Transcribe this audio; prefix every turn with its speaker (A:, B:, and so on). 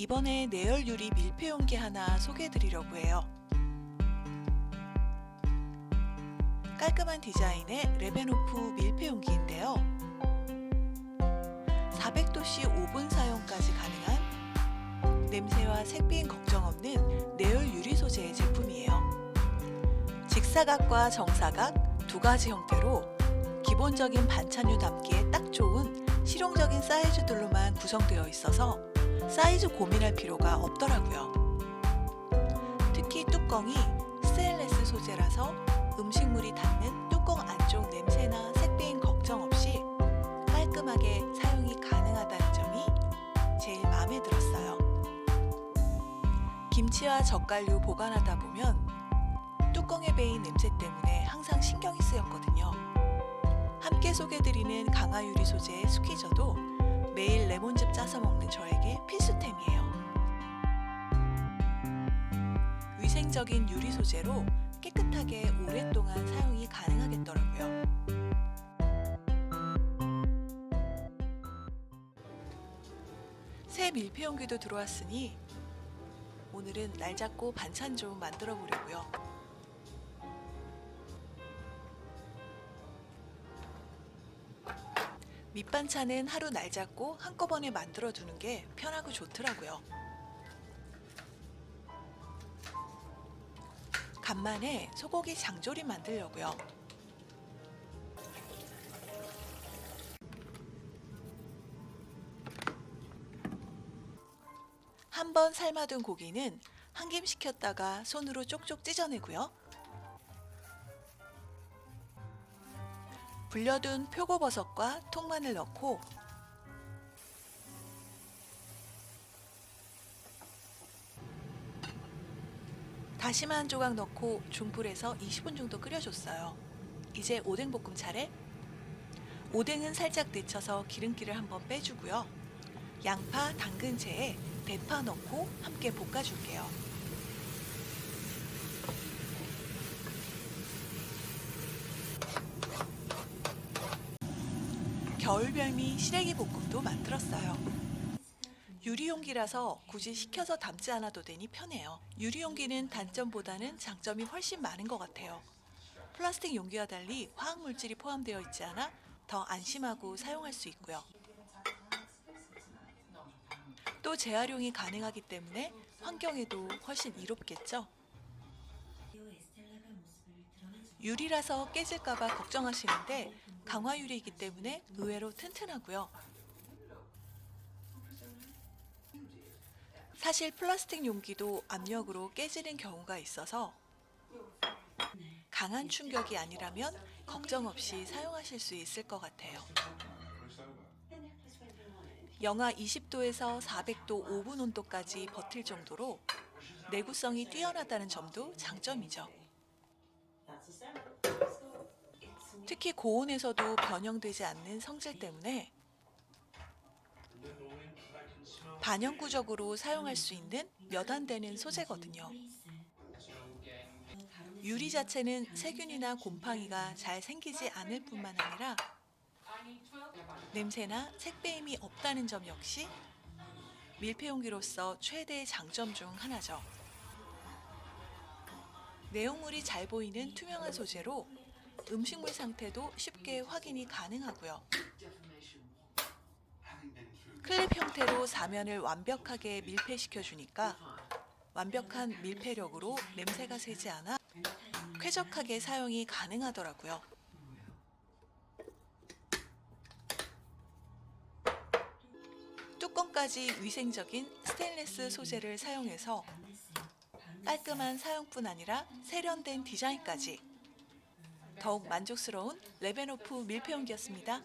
A: 이번에 내열 유리 밀폐 용기 하나 소개해 드리려고 해요. 깔끔한 디자인의 레베노프 밀폐 용기인데요. 400도씨 오븐 사용까지 가능한 냄새와 색비임 걱정 없는 내열 유리 소재의 제품이에요. 직사각과 정사각 두 가지 형태로 기본적인 반찬류 담기에 딱 좋은 실용적인 사이즈들로만 구성되어 있어서 사이즈 고민할 필요가 없더라고요. 특히 뚜껑이 스테인레스 소재라서 음식물이 닿는 뚜껑 안쪽 냄새나 색비임 걱정 없이 깔끔하게 사용이 가능하다는 점이 제일 마음에 들었어요. 김치와 젓갈류 보관하다 보면 뚜껑에 배인 냄새 때문에 항상 신경이 쓰였거든요. 함께 소개드리는 강화유리 소재의 매일 레몬즙 짜서 먹는 저에게 필수템이에요. 위생적인 유리 소재로 깨끗하게 오랫동안 사용이 가능하겠더라고요. 새 밀폐용기도 들어왔으니 오늘은 날 잡고 반찬 좀 만들어 보려고요. 밑반찬은 하루 날 잡고 한꺼번에 만들어 두는 게 편하고 좋더라고요. 간만에 소고기 장조림 만들려고요. 한 번 삶아둔 고기는 한 김 식혔다가 손으로 쪽쪽 찢어내고요. 불려둔 표고버섯과 통마늘 넣고 다시마 한 조각 넣고 중불에서 20분 정도 끓여줬어요. 이제 오뎅 볶음 차례. 오뎅은 살짝 데쳐서 기름기를 한번 빼주고요. 양파, 당근채에 대파 넣고 함께 볶아줄게요. 겨울별미 시래기 볶음도 만들었어요. 유리용기라서 굳이 식혀서 담지 않아도 되니 편해요. 유리용기는 단점보다는 장점이 훨씬 많은 것 같아요. 플라스틱 용기와 달리 화학 물질이 포함되어 있지 않아 더 안심하고 사용할 수 있고요. 또 재활용이 가능하기 때문에 환경에도 훨씬 이롭겠죠. 유리라서 깨질까봐 걱정하시는데 강화유리이기 때문에 의외로 튼튼하고요. 사실 플라스틱 용기도 압력으로 깨지는 경우가 있어서 강한 충격이 아니라면 걱정 없이 사용하실 수 있을 것 같아요. 영하 20도에서 400도 오븐 온도까지 버틸 정도로 내구성이 뛰어나다는 점도 장점이죠. 특히 고온에서도 변형되지 않는 성질 때문에 반영구적으로 사용할 수 있는 몇 안 되는 소재거든요. 유리 자체는 세균이나 곰팡이가 잘 생기지 않을 뿐만 아니라 냄새나 색배임이 없다는 점 역시 밀폐용기로서 최대의 장점 중 하나죠. 내용물이 잘 보이는 투명한 소재로 음식물 상태도 쉽게 확인이 가능하고요. 클립 형태로 사면을 완벽하게 밀폐시켜 주니까 완벽한 밀폐력으로 냄새가 새지 않아 쾌적하게 사용이 가능하더라고요. 뚜껑까지 위생적인 스테인레스 소재를 사용해서 깔끔한 사용뿐 아니라 세련된 디자인까지 더욱 만족스러운 레베노프 밀폐용기였습니다.